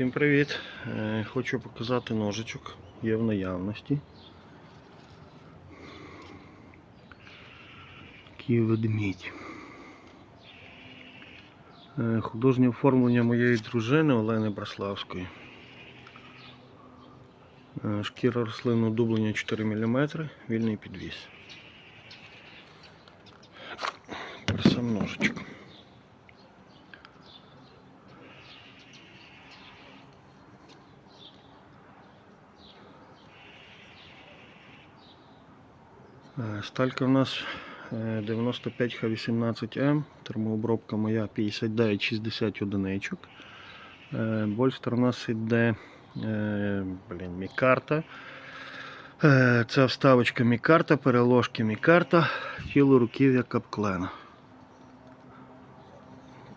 Всім привіт! Е, Хочу показати ножичок, є в наявності. Такий ведмідь. Е, Художнє оформлення моєї дружини Олени Браславської. Е, Шкіра рослинного дублення 4 мм, вільний підвіс. Тепер сам ножичок. Сталька у нас е, 95Х18М, термообробка моя 59-60 одиничок. Е, Больстер у нас іде е, блін, мікарта. Е, Це вставочка мікарта, переложки мікарта, тіло руків'я капклена.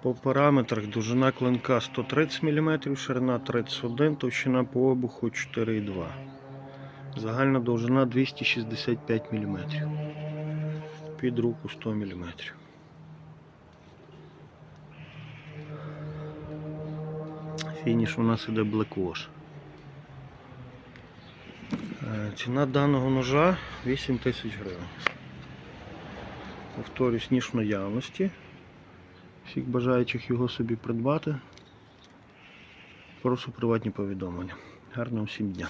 По параметрах довжина клинка 130 мм, ширина 31 товщина по обуху 4,2 Загальна довжина 265 мм. Під руку 100 мм. Фініш у нас іде Black. Е, Ціна даного ножа 8 тисяч гривень. Повторюсь, ніж в наявності. Всіх бажаючих його собі придбати. Прошу приватні повідомлення. Гарного всім дня.